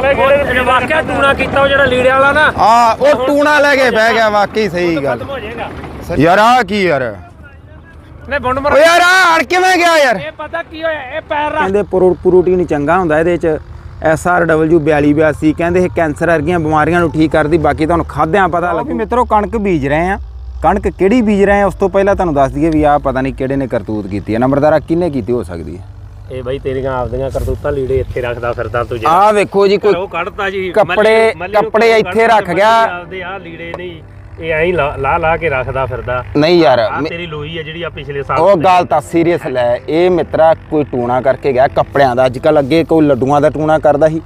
ਅਗਲੇ ਜਿਹੜੇ ਵਾਕਿਆ ਟੂਣਾ ਕੀਤਾ ਉਹ ਜਿਹੜਾ ਲੀੜੇ ਵਾਲਾ ਨਾ ਆ ਉਹ ਟੂਣਾ ਲੈ ਕੇ ਬਹਿ ਗਿਆ ਵਾਕਈ ਸਹੀ ਗੱਲ। ਖਤਮ ਹੋ ਜਾਏਗਾ। ਯਾਰ ਆ ਕੀ ਯਾਰ? ਨੇ ਬੁੰਡ ਮਰ ਓ ਯਾਰ ਆ ਅੜ ਕਿਵੇਂ ਗਿਆ ਯਾਰ? ਇਹ ਪਤਾ ਕੀ ਹੋਇਆ ਇਹ ਪੈਰ ਰੱਖ ਕਹਿੰਦੇ ਪ੍ਰੋ- ਪ੍ਰੋਟੀਨ ਚੰਗਾ ਹੁੰਦਾ ਇਹਦੇ ਚ। SRW 4282 ਕਹਿੰਦੇ ਇਹ ਕੈਂਸਰ ਵਰਗੀਆਂ ਬਿਮਾਰੀਆਂ ਨੂੰ ਠੀਕ ਕਰਦੀ ਬਾਕੀ ਤੁਹਾਨੂੰ ਖਾਦਿਆਂ ਪਤਾ ਲੱਗੂ। ਮਿੱਤਰੋ ਕਣਕ ਬੀਜ ਰਹੇ ਆ। ਕਣਕ ਕਿਹੜੀ ਬੀਜ ਰਹੇ ਆ? ਉਸ ਤੋਂ ਪਹਿਲਾਂ ਤੁਹਾਨੂੰ ਦੱਸ ਦਈਏ ਵੀ ਆਹ ਪਤਾ ਨਹੀਂ ਕਿਹੜੇ ਨੇ ਕਰਤੂਤ ਕੀਤੀ ਹੈ। ਨੰਬਰਦਾਰਾ ਕਿਹਨੇ ਕੀਤੀ ਹੋ ਸਕਦੀ ਹੈ? ਇਹ ਬਾਈ ਤੇਰੀਆਂ ਆਪਦੀਆਂ ਕਰਤੂਤਾਂ ਲੀੜੇ ਇੱਥੇ ਰੱਖਦਾ ਫਿਰਦਾ ਤੂੰ ਆਹ ਵੇਖੋ ਜੀ ਕੋਈ ਉਹ ਕੱਢਤਾ ਜੀ ਕੱਪੜੇ- ਕੱਪੜੇ ਇੱਥੇ ਰੱਖ ਗਿਆ। ਆਪਦੇ ਆ ਲੀੜੇ ਨਹੀਂ ਇਹ ਐਂ ਲਾ ਲਾ ਕੇ ਰੱਖਦਾ ਫਿਰਦਾ। ਨਹੀਂ ਯਾਰ ਤੇਰੀ ਲੋਈ ਹੈ ਜਿਹੜੀ ਆ ਪਿਛਲੇ ਸਾਲ ਉਹ ਗੱਲ ਤਾਂ ਸੀਰੀਅਸ ਲੈ ਇਹ ਮਿੱਤਰਾ ਕੋਈ ਟੂਣਾ ਕਰਕੇ ਗਿਆ ਕੱਪੜਿਆਂ ਦਾ। ਅੱਜ ਕੱਲ ਅੱਗੇ ਕੋਈ ਲੱਡੂਆਂ ਦਾ ਟੂਣਾ ਕਰਦਾ ਸੀ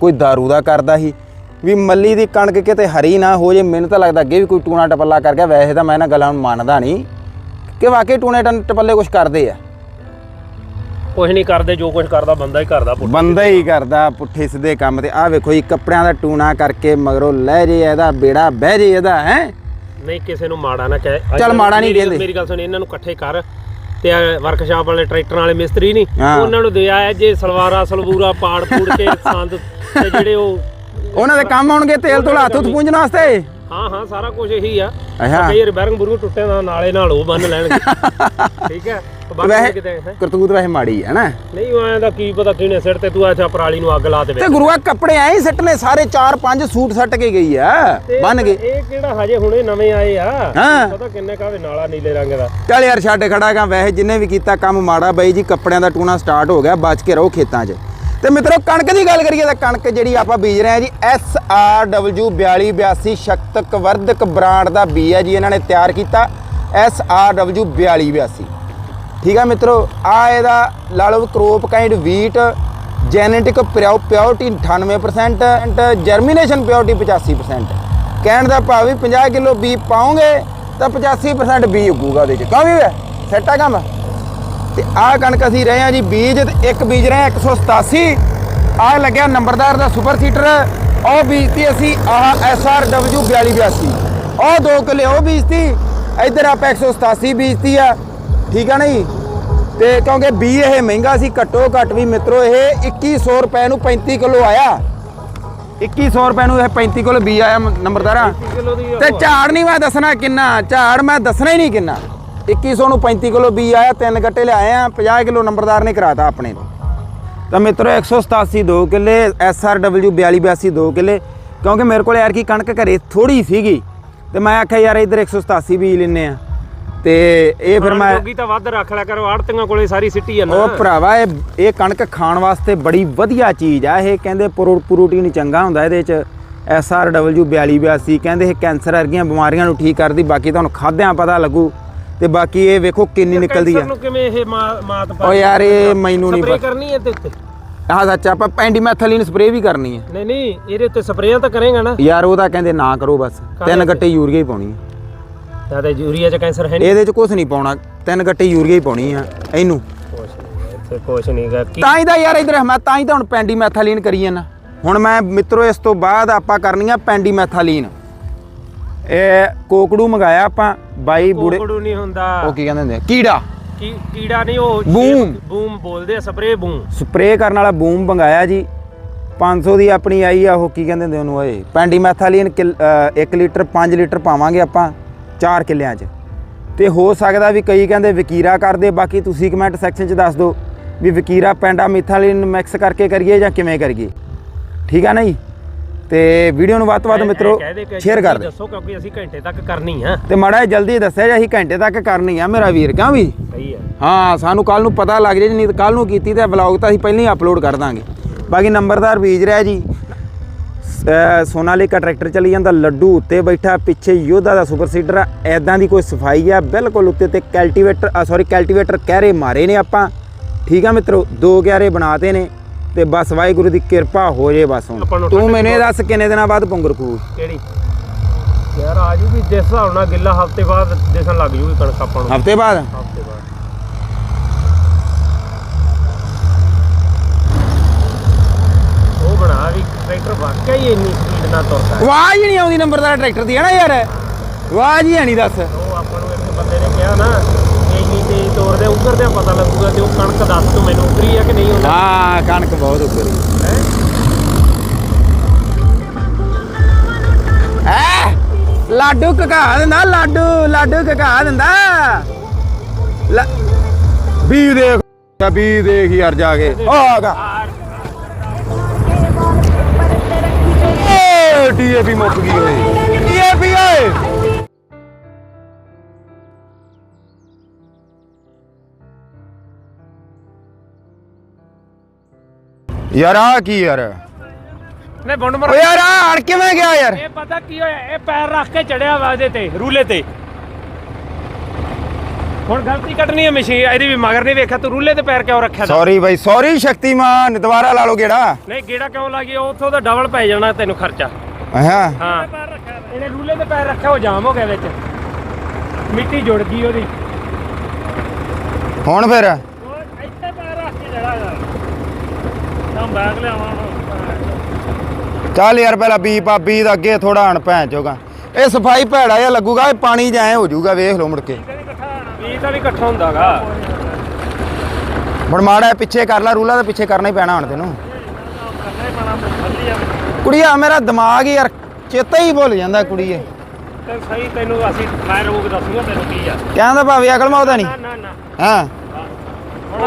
ਕੋਈ दारू ਦਾ ਕਰਦਾ ਸੀ। ਵੀ ਮੱਲੀ ਦੀ ਕਣਕ ਕਿਤੇ ਹਰੀ ਨਾ ਹੋ ਜੇ ਮੈਨੂੰ ਤਾਂ ਲੱਗਦਾ ਅੱਗੇ ਵੀ ਕੋਈ ਟੂਣਾ ਟਪੱਲਾ ਕਰ ਗਿਆ। ਵੈਸੇ ਤਾਂ ਮੈਂ ਇਹਨਾਂ ਗੱਲਾਂ ਨੂੰ ਮੰਨਦਾ ਨਹੀਂ। ਕਿ ਵਾਕਈ ਟੂਣੇ ਟਪੱਲੇ ਕੁਝ ਕਰਦੇ ਆ। ਕੁਝ ਨਹੀਂ ਕਰਦੇ ਜੋ ਕੁਝ ਕਰਦਾ ਬੰਦਾ ਹੀ ਕਰਦਾ ਪੁੱਟ ਬੰਦਾ ਹੀ ਕਰਦਾ ਪੁੱਠੇ ਸਿੱਧੇ ਕੰਮ ਤੇ। ਆਹ ਵੇਖੋ ਜੀ ਕੱਪੜਿਆਂ ਦਾ ਟੂਣਾ ਕਰਕੇ ਮਗਰੋਂ ਲੈ ਜੇ ਇਹਦਾ ਬੇੜਾ ਬਹਿ ਜੇ ਇਹਦਾ ਹੈ? ਨਹੀਂ ਕਿਸੇ ਨੂੰ ਮਾੜਾ ਨਾ ਕਹਿ। ਚੱਲ ਮਾੜਾ ਨਹੀਂ ਕਹਿੰਦੇ। ਮੇਰੀ ਗੱਲ ਸੁਣ ਇਹਨਾਂ ਨੂੰ ਇਕੱਠੇ ਕਰ ਤੇ ਵਰਕਸ਼ਾਪ ਵਾਲੇ ਟਰੈਕਟਰਾਂ ਵਾਲੇ ਮਿਸਤਰੀ ਨਹੀਂ। ਉਹਨਾਂ ਨੂੰ ਦੇ ਆਇਆ ਜੇ ਸਲਵਾਰਾ ਸਲਬੂਰਾ ਪਾੜ ਪੂੜ ਕੇ ਸੰਦ ਤੇ ਜਿਹੜੇ ਉਹ ਉਹਨਾਂ ਦੇ ਕੰਮ ਆਉਣਗੇ ਤੇਲ ਤੋਂ ਹੱਥ ਉੱਤ ਪੂੰਝਣ ਵਾਸਤੇ। ਹਾਂ ਹਾਂ ਸਾਰਾ ਕੁਝ ਇਹੀ ਆ। ਅੱਛਾ। ਕਈ ਵਾਰ ਬੈਰੰਗ ਬੁਰੰਗ ਟੁੱਟੇ ਦਾ ਨਾਲੇ ਨਾਲ ਉਹ ਬੰਨ ਲੈਣਗੇ। ਠੀਕ ਹੈ? ਵੈਸੇ। ਕਰਤੂਤ ਵੈਸੇ ਮਾੜੀ ਹੈ ਨਾ ਨਹੀਂ ਉਹ ਦਾ ਕੀ ਪਤਾ ਕਿਹਨੇ ਸਿਰ ਤੇ ਤੂੰ ਅੱਛਾ ਪਰਾਲੀ ਨੂੰ ਅੱਗ ਲਾ ਦੇਵੇ। ਤੇ ਗੁਰੂਆ ਕੱਪੜੇ ਐਂ ਹੀ ਸੱਟਨੇ ਸਾਰੇ 4-5 ਸੂਟ ਸੱਟ ਕੇ ਗਈ ਆ ਬਨ ਗਏ ਇਹ ਕਿਹੜਾ ਹਜੇ ਹੁਣੇ ਨਵੇਂ ਆਏ ਆ। ਪਤਾ ਕਿੰਨੇ ਕਾਵੇ ਨਾਲਾ ਨੀਲੇ ਰੰਗ ਦਾ। ਚੱਲ ਯਾਰ ਛੱਡ ਖੜਾਗਾ ਵੈਸੇ ਜਿੰਨੇ ਵੀ ਕੀਤਾ ਕੰਮ ਮਾੜਾ ਬਾਈ ਜੀ ਕੱਪੜਿਆਂ ਦਾ ਟੂਣਾ ਸਟਾਰਟ ਹੋ ਗਿਆ ਬਚ ਕੇ ਰਹੋ ਖੇਤਾਂ 'ਚ। ਤੇ ਮਿੱਤਰੋ, ਕਣਕ ਦੀ ਗੱਲ ਕਰੀਏ ਤਾਂ ਕਣਕ ਜਿਹੜੀ ਆਪਾਂ ਬੀਜ ਰਹੇ ਆ ਜੀ SRW 4282 ਸ਼ਕਤਕ ਵਰਧਕ ਬ੍ਰਾਂਡ ਦਾ ਬੀ ਹੈ ਜੀ, ਇਹਨਾਂ ਨੇ ਤਿਆਰ ਕੀਤਾ SRW 4282 ਠੀਕ ਆ ਮਿੱਤਰੋ, ਆ ਇਹਦਾ ਲਾ ਲਓ crop kind wheat genetic purity 98% germination purity 85% ਕਹਿਣ ਦਾ ਭਾਵ ਵੀ 50 ਕਿਲੋ ਬੀ ਪਾਉਂਗੇ ਤਾਂ 85% ਬੀ ਉੱਗੂਗਾ ਉਹਦੇ ਚ। ਕਿਉਂ ਵੀ ਵੇ? ਆ ਕੰਮ। ਤੇ ਆਹ ਕਣਕ ਅਸੀਂ ਰਹੇ ਆ ਜੀ ਬੀਜ ਤੇ ਇੱਕ ਬੀਜ ਰਹੇ ਆ 187 ਆਹ ਲੱਗਿਆ ਨੰਬਰਦਾਰ ਦਾ ਸੁਪਰ ਸੀਟਰ। ਉਹ ਬੀਜਤੀ ਅਸੀਂ ਆਹ SRW 4282 ਉਹ 2 ਕਿਲੇ ਉਹ ਬੀਜਤੀ। ਇੱਧਰ ਆਪਾਂ 187 ਬੀਜਤੀ ਆ। ਠੀਕ ਆ ਨਾ ਜੀ ਤੇ ਕਿਉਂਕਿ ਬੀ ਇਹ ਮਹਿੰਗਾ ਸੀ ਘੱਟੋ ਘੱਟ ਵੀ ਮਿੱਤਰੋ ਇਹ 2100 ਰੁਪਏ ਨੂੰ 35 ਕਿਲੋ ਆਇਆ। 2100 ਰੁਪਏ ਨੂੰ ਇਹ 35 ਕਿਲੋ ਬੀ ਆਇਆ ਨੰਬਰਦਾਰਾ। ਦੀ ਤੇ ਝਾੜ ਨਹੀਂ ਮੈਂ ਦੱਸਣਾ ਕਿੰਨਾ। ਝਾੜ ਮੈਂ ਦੱਸਣਾ ਹੀ ਨਹੀਂ ਕਿੰਨਾ। 2100 ਨੂੰ 35 ਕਿਲੋ ਬੀ ਆਇਆ ਤਿੰਨ ਗੱਟੇ ਲਿਆਏ ਆ 50 ਕਿਲੋ ਨੰਬਰਦਾਰ ਨੇ ਕਰਾਤਾ ਆਪਣੇ ਤੋਂ। ਤਾਂ ਮਿੱਤਰੋ 187 ਦੋ ਕਿੱਲੇ SRW 4282 ਦੋ ਕਿੱਲੇ ਕਿਉਂਕਿ ਮੇਰੇ ਕੋਲ ਯਾਰ ਕੀ ਕਣਕ ਘਰੇ ਥੋੜੀ ਸੀਗੀ ਤੇ ਮੈਂ ਆਖਿਆ ਯਾਰ ਇੱਧਰ 187 ਬੀਜ ਲੈਨੇ ਆ। ਤੇ ਇਹ ਫਿਰ ਮੈਂ ਜੋਗੀ ਤਾਂ ਵੱਧ ਰੱਖ ਲਿਆ ਕਰੋ ਆੜਤੀਆਂ ਕੋਲੇ ਸਾਰੀ ਸਿੱਟੀ ਆ ਨਾ। ਉਹ ਭਰਾਵਾ ਇਹ ਇਹ ਕਣਕ ਖਾਣ ਵਾਸਤੇ ਬੜੀ ਵਧੀਆ ਚੀਜ਼ ਆ ਇਹ ਕਹਿੰਦੇ ਪ੍ਰੋ- ਪ੍ਰੋਟੀਨ ਚੰਗਾ ਹੁੰਦਾ ਇਹਦੇ ਚ। SRW 4282 ਕਹਿੰਦੇ ਇਹ ਕੈਂਸਰ ਵਰਗੀਆਂ ਬਿਮਾਰੀਆਂ ਨੂੰ ਠੀਕ ਕਰਦੀ ਬਾਕੀ ਤੁਹਾਨੂੰ ਖਾਦਿਆਂ ਪਤਾ ਲੱਗੂ। ਤੇ ਬਾਕੀ ਇਹ ਵੇਖੋ ਕਿੰਨੀ ਨਿਕਲਦੀ ਆ। ਨੂੰ ਕਿਵੇਂ ਇਹ ਮਾ- ਮਾਤ ਪਾ ਓ ਯਾਰ ਇਹ ਮੈਨੂੰ ਨਹੀਂ ਸਪਰੇ ਪਤਾ। ਕਰਨੀ ਹੈ ਤੇ ਉੱਤੇ? ਆਹ ਸੱਚ ਆਪਾਂ ਪੈਂਡੀਮੈਥਲੀਨ ਸਪਰੇਅ ਵੀ ਕਰਨੀ ਹੈ ਨਹੀਂ ਨਹੀਂ ਇਹਦੇ ਉੱਤੇ ਸਪਰੇਆਂ ਤਾਂ ਕਰੇਗਾ ਨਾ। ਯਾਰ ਉਹਦਾ ਕਹਿੰਦੇ ਨਾ ਕਰੋ ਬਸ। ਤਿੰਨ ਗੱਟੇ ਯੂਰੀਆ ਹੀ ਪਾਉਣੀ ਹੈ ਤਾਂ ਤੇ ਯੂਰੀਆ ਚ ਕੈਂਸਰ ਹੈ ਨਹੀਂ। ਇਹਦੇ ਚ ਕੁਝ ਨਹੀਂ ਪਾਉਣਾ। ਤਿੰਨ ਗੱਟੇ ਯੂਰੀਆ ਹੀ ਪਾਉਣੀ ਆ ਇਹਨੂੰ। ਕੁਛ ਨਹੀਂ ਇੱਥੇ ਕੁਛ ਨਹੀਂਗਾ ਕੀ ਤਾਂ ਹੀ ਤਾਂ ਯਾਰ ਇਧਰ ਮੈਂ ਤਾਂ ਹੀ ਤਾਂ ਹੁਣ ਪੈਂਡੀਮੈਥਲੀਨ ਕਰੀ ਜਾਂਦਾ ਹੁਣ ਮੈਂ ਮਿੱਤਰੋ ਇਸ ਤੋਂ ਬਾਅਦ ਆਪਾਂ ਕਰਨੀ ਆ ਪੈਂਡੀਮੈਥਲੀਨ ਇਹ ਕੋਕੜੂ ਮੰਗਾਇਆ ਆਪਾਂ ਬਾਈ ਬੂੜੇ ਕੋਕੜੂ ਨਹੀਂ ਹੁੰਦਾ। ਉਹ ਕੀ ਕਹਿੰਦੇ ਹੁੰਦੇ ਆ? ਕੀੜਾ। ਕੀ ਕੀੜਾ ਨਹੀਂ ਉਹ ਬੂਮ। ਬੂਮ ਬੋਲਦੇ ਆ ਸਪਰੇ ਬੂਮ। ਸਪਰੇਅ ਕਰਨ ਵਾਲਾ ਬੂਮ ਮੰਗਾਇਆ ਜੀ। 500 ਦੀ ਆਪਣੀ ਆਈ ਆ ਉਹ ਕੀ ਕਹਿੰਦੇ ਹੁੰਦੇ ਉਹਨੂੰ ਓਏ ਪੈਂਡੀਮੈਥਲੀਨ 1 ਲੀਟਰ 5 ਲੀਟਰ ਪਾਵਾਂਗੇ ਆਪਾਂ 4 ਕਿੱਲਿਆਂ 'ਚ। ਤੇ ਹੋ ਸਕਦਾ ਵੀ ਕਈ ਕਹਿੰਦੇ ਵਕੀਰਾ ਕਰਦੇ ਬਾਕੀ ਤੁਸੀਂ ਕਮੈਂਟ ਸੈਕਸ਼ਨ 'ਚ ਦੱਸ ਦਿਓ ਵੀ ਵਕੀਰਾ ਪੈਂਡਾਮੀਥਾਲੀਨ ਮਿਕਸ ਕਰਕੇ ਕਰੀਏ ਜਾਂ ਕਿਵੇਂ ਕਰੀਏ। ਠੀਕ ਆ ਨਾ ਜੀ ਤੇ ਵੀਡੀਓ ਨੂੰ ਵੱਧ ਤੋਂ ਵੱਧ ਮਿੱਤਰੋ ਸ਼ੇਅਰ ਕਰ ਦਿਓ। ਦੱਸੋ ਕਿਉਂਕਿ ਅਸੀਂ ਘੰਟੇ ਤੱਕ ਕਰਨੀ ਆ। ਤੇ ਮਾੜਾ ਜਲਦੀ ਦੱਸਿਆ ਜੀ ਅਸੀਂ ਘੰਟੇ ਤੱਕ ਕਰਨੀ ਆ ਮੇਰਾ ਵੀਰ ਕਿਉਂ ਵੀ? ਸਹੀ ਆ। ਹਾਂ ਸਾਨੂੰ ਕੱਲ ਨੂੰ ਪਤਾ ਲੱਗ ਜੇ ਨਹੀਂ ਤਾਂ ਕੱਲ ਨੂੰ ਕੀਤੀ ਤੇ ਵਲੌਗ ਤਾਂ ਅਸੀਂ ਪਹਿਲਾਂ ਹੀ ਅਪਲੋਡ ਕਰ ਦਾਂਗੇ। ਬਾਕੀ ਨੰਬਰਦਾਰ ਬੀਜ ਰਿਹਾ ਜੀ। ਸ- ਸੋਨਾਲੀਕਾ ਟਰੈਕਟਰ ਚੱਲੀ ਜਾਂਦਾ ਲੱਡੂ ਉੱਤੇ ਬੈਠਾ ਪਿੱਛੇ ਯੋਧਾ ਦਾ ਸੁਪਰ ਸੀਡਰ ਆ। ਐਦਾਂ ਦੀ ਕੋਈ ਸਫ਼ਾਈ ਆ ਬਿਲਕੁਲ ਉੱਤੇ ਤੇ ਕਲਟੀਵੇਟਰ ਸੌਰੀ ਕਲਟੀਵੇਟਰ ਕਹਿਰੇ ਮਾਰੇ ਨੇ ਆਪਾਂ। ਠੀਕ ਆ ਮਿੱਤਰੋ ਦੋ ਕਿਆਰੇ ਬਣਾਤੇ ਨੇ। ਤੇ ਬਸ ਵਾਹਿਗੁਰੂ ਦੀ ਕਿਰਪਾ ਹੋ ਜੇ ਬਸ ਆਪਾਂ ਹੁਣ ਨੂੰ ਤੂੰ ਮੈਨੂੰ ਇਹ ਦੱਸ ਕਿੰਨੇ ਦਿਨਾਂ ਬਾਅਦ ਪੁੰਗਰ ਖੂ? ਕਿਹੜੀ? ਯਾਰ ਆ ਜੂਗੀ ਜਿਸ ਹਿਸਾਬ ਨਾਲ ਗਿੱਲਾ ਹਫ਼ਤੇ ਬਾਅਦ ਦਿਸਣ ਲੱਗ ਜੂਗੀ ਕਣਕ ਆਪਾਂ ਨੂੰ। ਹਫ਼ਤੇ ਬਾਅਦ? ਹਫ਼ਤੇ ਬਾਅਦ। ਉਹ ਬਣਾ ਵੀ ਟਰੈਕਟਰ ਵਾਕਿਆ ਹੀ ਇੰਨੀ ਸਪੀਡ ਨਾਲ ਤੁਰਦਾ ਹੈ। ਆਵਾਜ਼ ਹੀ ਨਹੀਂ ਆਉਂਦੀ ਨੰਬਰਦਾਰ ਟਰੈਕਟਰ ਦੀ ਹੈ ਨਾ ਯਾਰ। ਆਵਾਜ਼ ਹੀ ਹੈ ਨਹੀਂ ਦੱਸ। ਉਹ ਆਪਾਂ ਨੂੰ ਇੱਕ ਬੰਦੇ ਨੇ ਕਿਹਾ ਨਾ ਦੌੜਦੇ ਉਧਰਦੇ ਪਤਾ ਲੱਗੂਗਾ ਕਿ ਉਹ ਕਣਕ ਦੱਸ ਤੂੰ ਮੈਨੂੰ ਉਤਰੀ ਆ ਕਿ ਨਹੀਂ ਉਤਰੀ ਹਾਂ ਕਣਕ ਬਹੁਤ ਉੱਪਰੀ ਹੈ। ਲਾਡੂ ਕਕਾ ਦਿੰਦਾ ਲਾਡੂ ਲਾਡੂ ਕਕਾ ਦਿੰਦਾ। ਵੀ ਦੇਖ ਵੀ ਦੇਖ ਯਾਰ ਜਾ ਕੇ। ਆਗਾ ਏ ਟੀਏਪੀ ਮੁੱਕ ਗਈ ਓਏ। ਟੀਏਪੀ ਓਏ। ਯਾਰ ਆ ਕੀ ਯਾਰ? ਨੇ ਬੁੰਡ ਮਰ ਓ ਯਾਰ ਆ ਅੜ ਕਿਵੇਂ ਗਿਆ ਯਾਰ? ਇਹ ਪਤਾ ਕੀ ਹੋਇਆ? ਇਹ ਪੈਰ ਰੱਖ ਕੇ ਚੜਿਆ ਵਾ ਇਹਦੇ ਤੇ ਰੂਲੇ ਤੇ। ਹੁਣ ਗਲਤੀ ਕੱਢਣੀ ਹੈ ਮਸ਼ੀਨ ਇਹਦੀ ਵੀ ਮਗਰ ਨਹੀਂ ਵੇਖਿਆ ਤੂੰ ਰੂਲੇ ਤੇ ਪੈਰ ਕਿਉਂ ਰੱਖਿਆ ਤਾ? ਸੌਰੀ ਬਾਈ ਸੌਰੀ ਸ਼ਕਤੀਮਾਨ ਦੁਬਾਰਾ ਲਾ ਲਓ ਗੇੜਾ। ਨਹੀਂ ਗੇੜਾ ਕਿਉਂ ਲੱਗੀ ਉੱਥੋਂ ਦਾ ਡਬਲ ਪੈ ਜਾਣਾ ਤੈਨੂੰ ਖਰਚਾ। ਹਾਂ। ਹਾਂ ਇਹਨੇ ਰੂਲੇ ਤੇ ਪੈਰ ਰੱਖਿਆ ਉਹ ਜਾਮ ਹੋ ਗਿਆ ਵਿੱਚ। ਮਿੱਟੀ ਜੁੜ ਗਈ ਉਹਦੀ। ਹੁਣ ਫਿਰ ਉਹ ਇੱਥੇ ਪੈਰ ਰੱਖ ਕੇ ਜੜਾ ਯਾਰ ਤਾਂ ਬੈਗ ਲਿਆਵਾਂ ਚੱਲ ਯਾਰ ਪਹਿਲਾਂ ਬੀ ਪਾਬੀ ਦਾ ਅੱਗੇ ਥੋੜਾ ਹਣ ਭੈਣ ਚੋਗਾ। ਇਹ ਸਫ਼ਾਈ ਭੈੜਾ ਜਿਹਾ ਲੱਗੂਗਾ ਇਹ ਪਾਣੀ ਜਾਂ ਹੋ ਜਾਊਗਾ ਵੇਖ ਲਓ ਮੁੜ ਕੇ। ਵੀ ਤਾਂ ਵੀ ਇਕੱਠਾ ਹੁੰਦਾਗਾ। ਹੁਣ ਮਾੜਾ ਪਿੱਛੇ ਕਰ ਲੈ ਰੂਲਾ ਦੇ ਪਿੱਛੇ ਕਰਨਾ ਹੀ ਪੈਣਾ ਹੁਣ ਤੈਨੂੰ। ਕੁੜੀਆ ਮੇਰਾ ਦਿਮਾਗ ਹੀ ਯਾਰ ਚੇਤਾ ਹੀ ਭੁੱਲ ਜਾਂਦਾ ਕੁੜੀਏ। ਤੇ ਸਹੀ ਤੈਨੂੰ ਅਸੀਂ ਮੈਂ ਰੋਗ ਦੱਸੂਗਾ ਤੈਨੂੰ ਕੀ ਆ। ਕਹਿੰਦਾ ਭਾਵੇਂ ਅਕਲ ਮਾ ਉਹਦਾ ਨਹੀਂ ਨਾ ਨਾ ਨਾ। ਹਾਂ। ਹੁਣ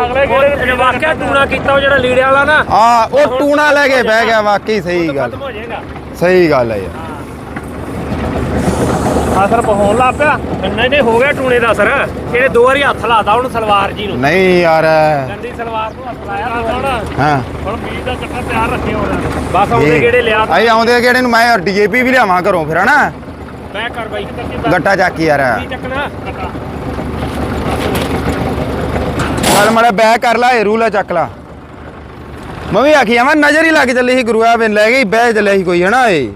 ਅਗਲੇ ਗੇੜੇ ਨੇ ਵਾਕਿਆ ਟੂਣਾ ਕੀਤਾ ਉਹ ਜਿਹੜਾ ਲੀੜੇ ਵਾਲਾ ਨਾ। ਆ ਉਹ ਟੂਣਾ ਲੈ ਕੇ ਬਹਿ ਗਿਆ ਵਾਕਈ ਸਹੀ ਗੱਲ। ਖਤਮ ਹੋ ਜਾਏਗਾ। ਸਹੀ ਗੱਲ ਹੈ ਯਾਰ। ਅਸਰ ਪਹੁੰਚ ਲਾ ਪਿਆ। ਨਹੀਂ ਨਹੀਂ ਹੋ ਗਿਆ ਟੂਣੇ ਦਾ ਅਸਰ। ਇਹਨੇ ਦੋ ਵਾਰੀ ਹੱਥ ਲਾਤਾ ਉਹਨੂੰ ਸਲਵਾਰ ਜੀ ਨੂੰ। ਨਹੀਂ ਯਾਰ। ਗੰਦੀ ਸਲਵਾਰ ਨੂੰ ਹੱਥ ਲਾਇਆ ਹੁਣ ਹਾਂ। ਹੁਣ ਬੀਜ ਦਾ ਕੱਟਾ ਤਿਆਰ ਰੱਖੇ ਹੋਣਾ ਬਸ ਆਉਂਦੇ ਗੇੜੇ ਲਿਆ ਆਈ ਆਉਂਦੇ ਗੇੜੇ ਨੂੰ ਮੈਂ ਡੀਏਪੀ ਵੀ ਲਿਆਵਾਂ ਘਰੋਂ ਫਿਰ ਹਨਾ? ਮੈਂ ਕਰ ਬਾਈ ਗੱਟਾ ਚੱਕ ਯਾਰ। ਕੀ ਚੱਕਣਾ? ਕੱਟਾ ਚੱਲ ਮੜਾ ਬੈਕ ਕਰ ਲਾ ਇਹ ਰੂਲਾ ਚੱਕ ਲਾ। ਮੈਂ ਵੀ ਆਖੀ ਆਵਾਂ ਨਜ਼ਰ ਹੀ ਲੱਗ ਚੱਲੀ ਸੀ ਗੁਰੂਆ ਬਨ ਲੈ ਗਈ ਬਹਿ ਚੱਲਿਆ ਸੀ ਕੋਈ ਹਨਾ ਇਹ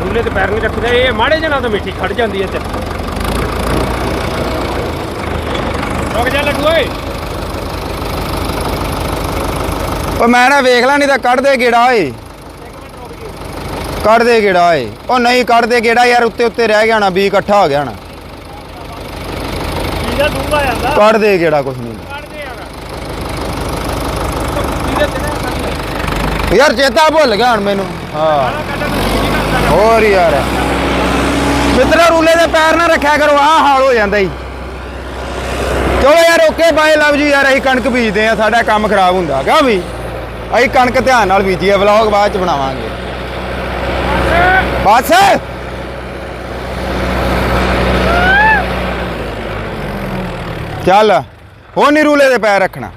ਰੂਲੇ ਤੇ ਪੈਰ ਨਹੀਂ ਰੱਖਦੇ ਇਹ ਮਾੜੇ ਜਣਾ ਤਾਂ ਮਿੱਟੀ ਖੜ ਜਾਂਦੀ ਹੈ ਤੇ ਰੁਕ ਜਾ ਲੱਡੂ ਓਏ। ਉਹ ਮੈਂ ਨਾ ਵੇਖ ਲਾ ਨਹੀਂ ਤਾਂ ਕੱਢ ਦੇ ਗੇੜਾ ਓਏ ਕੱਢ ਦੇ ਗੇੜਾ ਓਏ ਉਹ ਨਹੀਂ ਕੱਢ ਦੇ ਗੇੜਾ ਯਾਰ ਉੱਤੇ ਉੱਤੇ ਰਹਿ ਗਿਆ ਨਾ ਵੀ ਇਕੱਠਾ ਹੋ ਗਿਆ ਨਾ ਇਹਦਾ ਡੂੰਗਾ ਜਾਂਦਾ। ਕੱਢ ਦੇ ਗੇੜਾ ਕੁਛ ਨਹੀਂ। ਯਾਰ। ਚੇਤਾ ਭੁੱਲ ਗਿਆ ਹੁਣ ਮੈਨੂੰ। ਹਾਂ। ਹੋਰ ਯਾਰ। ਮਿੱਤਰਾ ਰੂਲੇ ਦੇ ਪੈਰ ਨਾ ਰੱਖਿਆ ਕਰੋ ਆਹ ਹਾਲ ਹੋ ਜਾਂਦਾ ਈ। ਚਲੋ ਯਾਰ ਓਕੇ ਬਾਏ ਲਵ ਜੀ ਯਾਰ ਅਸੀਂ ਕਣਕ ਬੀਜਦੇ ਆ ਸਾਡਾ ਕੰਮ ਖਰਾਬ ਹੁੰਦਾ ਕਿਉਂ ਵੀ? ਅਸੀਂ ਕਣਕ ਧਿਆਨ ਨਾਲ ਬੀਜੀਏ ਵਲੌਗ ਬਾਅਦ ਚ ਬਣਾਵਾਂਗੇ। ਬਸ। ਚੱਲ ਉਹ ਨੀ ਰੂਲੇ ਦੇ ਪੈਰ ਰੱਖਣਾ।